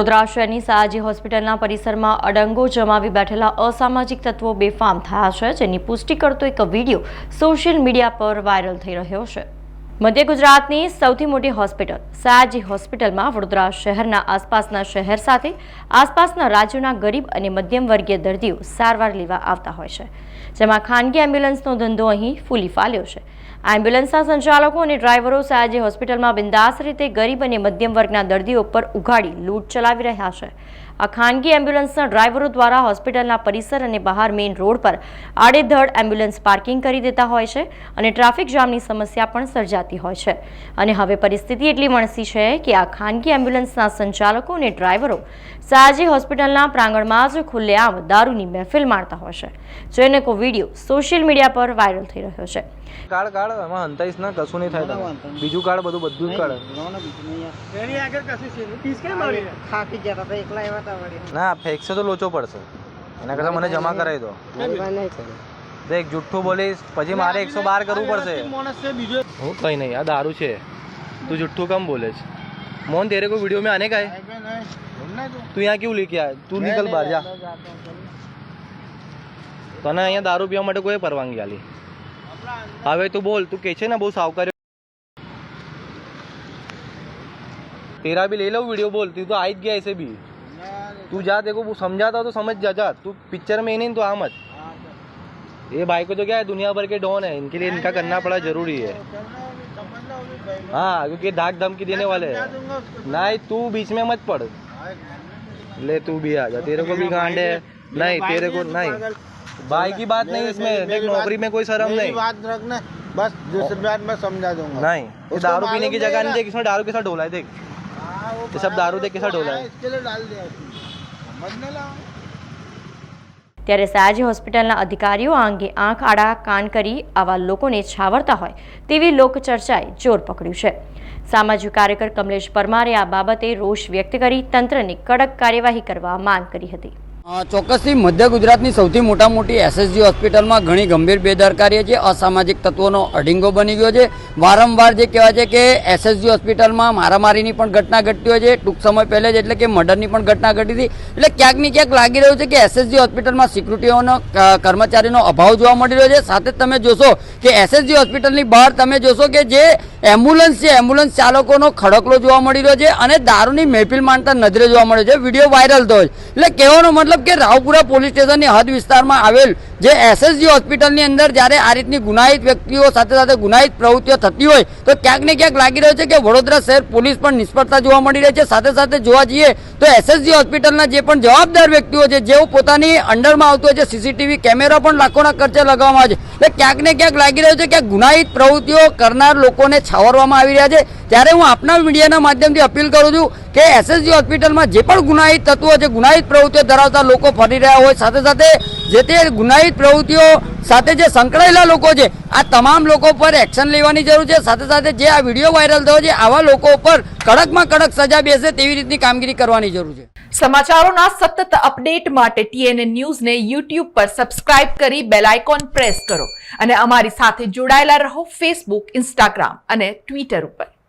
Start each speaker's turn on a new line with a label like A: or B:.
A: વડોદરા શહેરની સયાજી હોસ્પિટલના પરિસરમાં અડંગો જમાવી બેઠેલા અસામાજિક તત્વો બેફામ થયા છે, જેની પુષ્ટિ કરતો એક વીડિયો સોશિયલ મીડિયા પર વાયરલ થઈ રહ્યો છે. મધ્ય ગુજરાતની સૌથી મોટી હોસ્પિટલ, સયાજી હોસ્પિટલમાં વડોદરા શહેરના આસપાસના શહેર સાથે આસપાસના રાજ્યોના ગરીબ અને મધ્યમ વર્ગીય દર્દીઓ સારવાર લેવા આવતા હોય છે. જેમાં ખાનગી એમ્બ્યુલન્સનો ધંધો અહીં ફૂલી ફાલ્યો છે. આ એમ્બ્યુલન્સના સંચાલકો અને ડ્રાઈવરો સયાજી હોસ્પિટલમાં બિંદાસ રીતે ગરીબ અને મધ્યમ વર્ગના દર્દીઓ પર ઉઘાડી, લૂંટ ચલાવી રહ્યા છે. આ ખાનગી એમ્બ્યુલન્સના ડ્રાઈવરો દ્વારા હોસ્પિટલના પરિસર અને બહાર મેઇન રોડ પર આડેધડ એમ્બ્યુલન્સ પાર્કિંગ કરી દેતા હોય છે અને ટ્રાફિક જામની સમસ્યા પણ સર્જાતી હોય છે. અને હવે પરિસ્થિતિ એટલી વણસી છે કે આ ખાનગી એમ્બ્યુલન્સના સંચાલકો અને ડ્રાઈવરો સયાજી હોસ્પિટલના પ્રાંગણમાં જ ખુલ્લેઆમ દારૂની મહેફિલ માણતા હોય છે. જેને એક વીડિયો સોશિયલ મીડિયા પર વાયરલ થઈ રહ્યો છે.
B: કાળ કાળ એમાં હંતાઈશ ના કશું નહીં થાય તમે બીજું કાળ બધું બધું જ
C: કાળ
B: ના ફેંકશે તો લોચો પડશે. એના કરતા મને જમા કરાવી દો. એક જુઠ્ઠું બોલીશ પછી મારે એકસો બાર કરવું પડશે. હું કઈ નહીં આ દારૂ છે. તું જુઠ્ઠું કમ બોલે છે મોહન તેરે કોઈ વીડિયો મેં આને का તું. यहाँ કેવું लेके आया તું निकल બાર જા. તને અહીંયા દારૂ પીવા માટે કોઈ પરવાનગી આલી. હવે તું બોલ તું કે છે ને બહુ સાવકાર્ય तेरा भी ले लो वीडियो बोल तू तो आ ही गया ऐसे भी तू जा देखो वो समझाता हो तो समझ जा जा तू पिक्चर में ही नहीं तो आ मत ये भाई को तो क्या है दुनिया भर के डॉन है इनके लिए इनका करना पड़ा जरूरी है हाँ क्योंकि धाक धमकी देने वाले हैं नहीं तू बीच में मत पड़ ले तू भी आ जा तेरे को भी गांड है नहीं तेरे को नहीं भाई की बात नहीं इसमें देख नौकरी में कोई शर्म
D: मेरी
B: नहीं
D: बात रखना बस दूसरी बात मैं समझा दूंगा
B: नहीं ये
D: उसको
B: दारू पीने की
D: मालूम
B: जगह
D: नहीं
B: नहीं देख इसमें दारू के साथ ढोला है देख
D: हाँ, वो
B: ये सब दारू देख के साथ
D: उसको
B: डोला है।
D: हाँ, इसके लिए डाल दिया उसने। समझने लगा
A: ત્યારે સયાજી હોસ્પિટલના અધિકારીઓ આ અંગે આંખ આડા કાન કરી આવા લોકોને છાવરતા હોય તેવી લોકચર્ચાએ જોર પકડ્યું છે સામાજિક કાર્યકર કમલેશ પરમારે આ બાબતે રોષ વ્યક્ત કરી તંત્રની કડક કાર્યવાહી કરવા માંગ કરી હતી
E: અ, ચોક્કસથી મધ્ય ગુજરાતની સૌથી મોટા મોટી એસએસજી હોસ્પિટલમાં ઘણી ગંભીર બેદરકારી છે, અસામાજિક તત્વોનો અડીંગો બની ગયો છે. વારંવાર જે કહેવાય છે કે એસએસજી હોસ્પિટલમાં મારામારીની પણ ઘટના ઘટતી હોય છે. ટૂંક સમય પહેલે જ એટલે કે મર્ડરની પણ ઘટના ઘટી હતી. એટલે ક્યાંક ને ક્યાંક લાગી રહ્યું છે કે એસએસજી હોસ્પિટલમાં સિક્યુરિટીઓનો કર્મચારીનો અભાવ જોવા મળી રહ્યો છે. સાથે તમે જોશો કે એસએસજી હોસ્પિટલની બહાર તમે જોશો કે જે એમ્બ્યુલન્સ છે, એમ્બ્યુલન્સ ચાલકોનો ખડકલો જોવા મળી રહ્યો છે અને દારૂની મહેફિલ માનતા નજરે જોવા મળે છે. વીડિયો વાયરલ થયો એટલે કહેવાનો મતલબ કે રાવપુરા પોલીસ સ્ટેશનની હદ વિસ્તારમાં આવેલ જે એસએસજી હોસ્પિટલની અંદર જ્યારે આ રીતની ગુનાહિત વ્યક્તિઓ સાથે સાથે ગુનાહિત પ્રવૃત્તિઓ થતી હોય, તો ક્યાંક ને ક્યાંક લાગી રહ્યો છે કે વડોદરા શહેર પોલીસ પણ નિષ્ફળતા જોવા મળી રહી છે. સાથે સાથે જોવા જઈએ, તો એસએસજી હોસ્પિટલના જે પણ જવાબદાર વ્યક્તિઓ છે, જેઓ પોતાની અંડરમાં આવતું હોય છે સીસીટીવી કેમેરા પણ લાખોના ખર્ચે લગાવવામાં આવે છે. એટલે ક્યાંક ને ક્યાંક લાગી રહ્યો છે કે ગુનાહિત પ્રવૃત્તિઓ કરનાર લોકોને છાવરવામાં આવી રહ્યા છે. ત્યારે હું આપના મીડિયાના માધ્યમથી અપીલ કરું છું કે એસએસજી હોસ્પિટલમાં જે પણ ગુનાહિત તત્વો છે, ગુનાહિત પ્રવૃત્તિઓ ધરાવતા લોકો ફરી રહ્યા હોય, સાથે સાથે જે તે ગુનાહિત પ્રવૃત્તિઓ સાથે જે સંકળાયેલા લોકો છે, આ તમામ લોકો પર એક્શન લેવાની જરૂર છે. સાથે સાથે જે આ વીડિયો વાયરલ થયો છે, આવા લોકો પર કડકમાં કડક સજા બેસે તેવી રીતની કામગીરી કરવાની જરૂર છે.
F: સમાચારોના સતત અપડેટ માટે ટીએનએ ન્યૂઝને યુટ્યુબ પર સબસ્ક્રાઇબ કરી બેલ આઇકોન પ્રેસ કરો અને અમારી સાથે જોડાયેલા રહો ફેસબુક ઇન્સ્ટાગ્રામ અને ટ્વિટર ઉપર.